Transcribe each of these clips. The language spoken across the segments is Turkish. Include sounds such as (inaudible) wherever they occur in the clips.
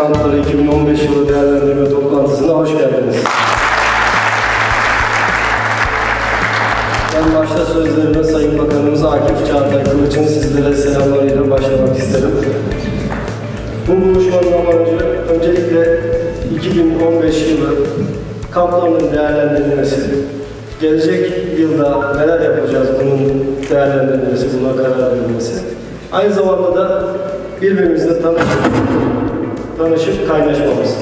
2015 yılı değerlendirme toplantısına hoş geldiniz. Ben başta sözlerime Sayın Bakanımız Akif Çağatay Kılıç'ın sizlere selamlarıyla başlamak isterim. Bu buluşmanın amacı öncelikle 2015 yılı kamplarının değerlendirilmesi, gelecek yılda neler yapacağız bunun değerlendirilmesi, buna karar verilmesi. Aynı zamanda da birbirimizle tanışıp, tanışıp kaynaşmamız.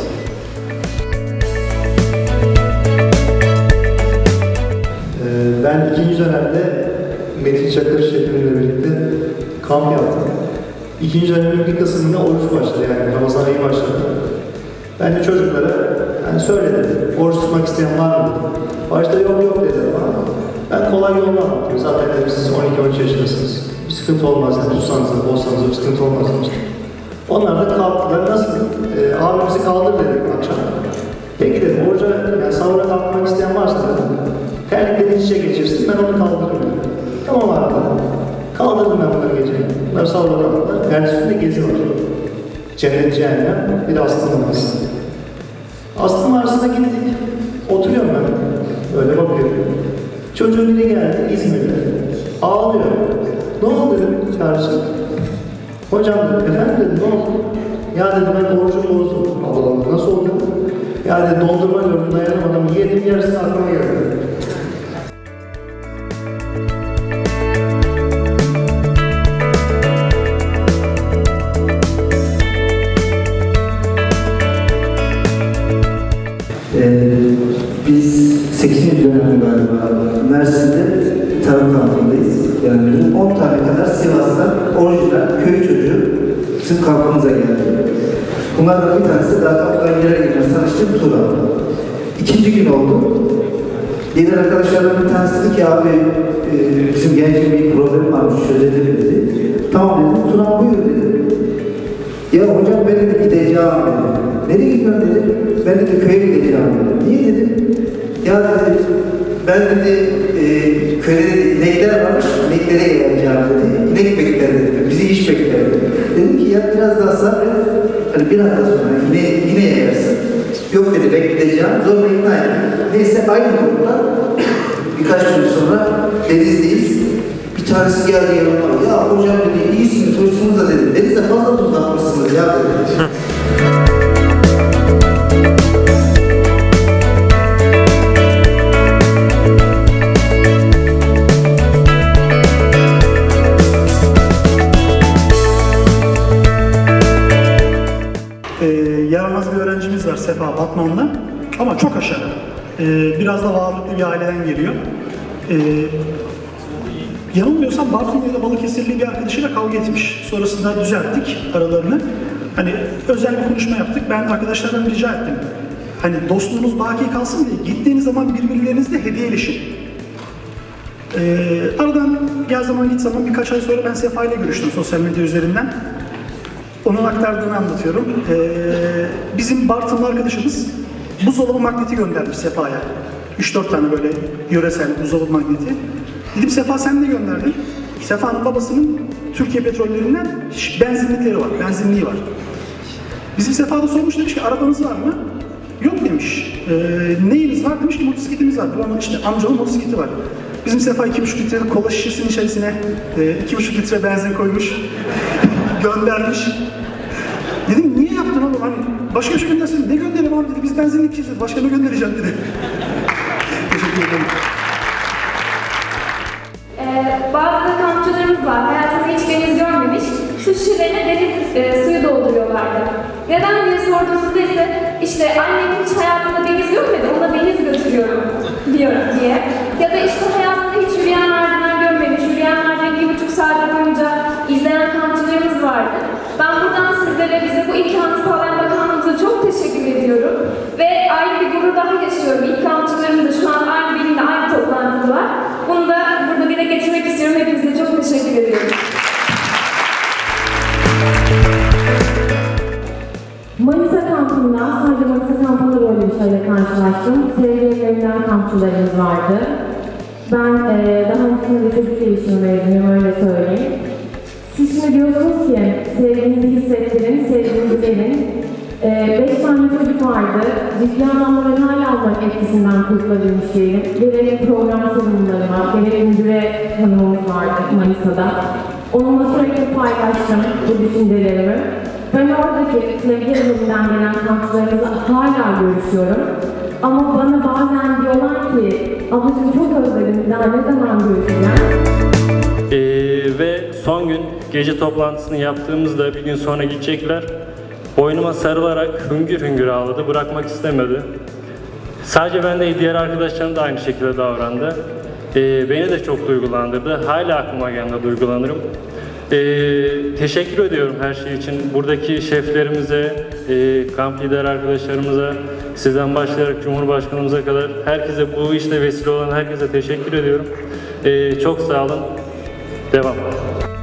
Ee, Ben ikinci dönemde Metin Çakır şefimle birlikte kamp yaptım. İkinci dönemin bir kısmında oruç başladı yani Ramazan ayı başladı. Ben de çocuklara yani söyledim, oruç tutmak isteyen var mı? Başta yok yok dedi ama ben kolay yolunu anlattım. Zaten dedim siz 12-13 yaşındasınız. Bir sıkıntı olmaz yani tutsanız da bozsanız da bir sıkıntı olmaz demiştim. Onlar da kalktılar. Nasıl? Ee, abimizi kaldır dedik akşam. Peki dedim, oruca yani sahura kalkmak isteyen varsa dedim. Terlikleri iç içe geçirsin, ben onu kaldırırım dedim. Tamam abi. Kaldırdım ben bunları gece. Bunlar sahura kalktılar. Ertesi gün gezi var. Cennet cehennem, bir de aslının arası. Aslının arasına gittik. Oturuyorum ben. Öyle bakıyorum. Çocuğun biri geldi İzmir'de. Ağlıyor. Ne oldu dedim. Hocam efendim ne oldu? Ya dedim ben orucum bozuldu. Allah Allah nasıl oldu? Ya dedi dondurma gördüm dayanamadım. Yedim yarısı aklıma geldi. Ee, biz 8. dönem galiba Mersin'de bizim kampımıza geldi. Bunlardan bir tanesi daha kamptan yere girer tanıştığım Turan. İkinci gün oldu. Diğer arkadaşlardan bir tanesi dedi ki abi e, bizim gencin bir problemi varmış çözelim dedi. Tamam dedim. Turan buyur dedi. Ya hocam ben de gideceğim dedi. Nereye gidiyorsun dedi. Ben de köye gideceğim dedi. Niye dedim. Ya dedi ben dedi e, köyde dedi, varmış, ineklere geleceğim dedi. İnek bekler dedi. Bizi iş bekler dedi. Dedim ki ya biraz daha sabret. Hani bir hafta sonra yine, yine yersin. Yok dedi bekleyeceğim. Zorla ikna ettim. Neyse aynı grupta birkaç gün sonra Denizli'yiz. Bir tanesi geldi yanıma. Ya hocam dedi iyisiniz, hoşsunuz da dedi. Denize fazla tuz atmışsınız ya dedi. Batmanlı ama çok aşağı. Ee, biraz da varlıklı bir aileden geliyor. Ee, yanılmıyorsam Bartın ya da Balıkesirli bir arkadaşıyla kavga etmiş. Sonrasında düzelttik aralarını. Hani özel bir konuşma yaptık. Ben arkadaşlardan rica ettim. Hani dostluğunuz baki kalsın diye gittiğiniz zaman birbirlerinizle hediyeleşin. Ee, aradan gel zaman git zaman birkaç ay sonra ben Sefa ile görüştüm sosyal medya üzerinden. Onun aktardığını anlatıyorum. Ee, bizim Bartınlı arkadaşımız buzdolabı magneti göndermiş Sefa'ya. 3-4 tane böyle yöresel buzdolabı magneti. Gidip Sefa sen de gönderdin. Sefa'nın babasının Türkiye petrollerinden benzinlikleri var, benzinliği var. Bizim Sefa da sormuş demiş ki arabanız var mı? Yok demiş. Ee, neyiniz var? Demiş ki motosikletimiz var. Babamın işte amcamın motosikleti var. Bizim Sefa 2,5 litrelik kola şişesinin içerisine e, 2,5 litre benzin koymuş. Göndermiş. Dedim niye yaptın oğlum hani başka bir şey göndersin. Ne göndereyim abi dedi biz benzinlikçiyiz dedi. Başka ne göndereceğim dedi. (laughs) Teşekkür ederim. Ee, bazı kampçılarımız var, hayatında hiç deniz görmemiş, şu şişelerine deniz e, suyu dolduruyorlardı. Neden diye sorduğumuzda ise, işte annem hiç hayatında deniz görmedi, ona deniz götürüyorum diyor diye. Ya da işte hayatında hiç yürüyen merdiven görmemiş, yürüyen merdiveni bir buçuk saat boyunca vardı. Ben buradan sizlere bize bu imkanı sağlayan bakanlığımıza çok teşekkür ediyorum. Ve ayrı bir gurur daha yaşıyorum. İlk kampçılarım da şu an aynı benimle aynı toplantıda var. Bunu da burada dile getirmek istiyorum. Hepinize çok teşekkür ediyorum. Manisa kampında, sadece Manisa kampında böyle bir şeyle karşılaştım. Sevgili evlerinden kampçılarımız vardı. Ben eee daha öncesinde de çocuk gelişimi mezunuyum, öyle söyleyeyim. Siz şimdi diyorsunuz ki, sevginizi hissettirin, sevginizi verin. Ee, beş tane çocuk vardı. Ciddi anlamda ben hala onların etkisinden kurtulabilmiş değilim. Gerek program sorumlularıma, gerek müdüre hanımımız vardı Manisa'da. Onunla sürekli paylaştım bu düşüncelerimi. Ben oradaki sevgi evinden gelen kampçılarımızla hala görüşüyorum. Ama bana bazen diyorlar ki, ablacığım çok özledim, daha ne zaman görüşeceğiz? Gece toplantısını yaptığımızda bir gün sonra gidecekler. Boynuma sarılarak hüngür hüngür ağladı, bırakmak istemedi. Sadece ben değil, diğer arkadaşlarım da aynı şekilde davrandı. Ee, beni de çok duygulandırdı. Hala aklıma geldiğinde duygulanırım. Ee, teşekkür ediyorum her şey için. Buradaki şeflerimize, e, kamp lider arkadaşlarımıza, sizden başlayarak Cumhurbaşkanımıza kadar herkese bu işte vesile olan herkese teşekkür ediyorum. Ee, çok sağ olun. Devam.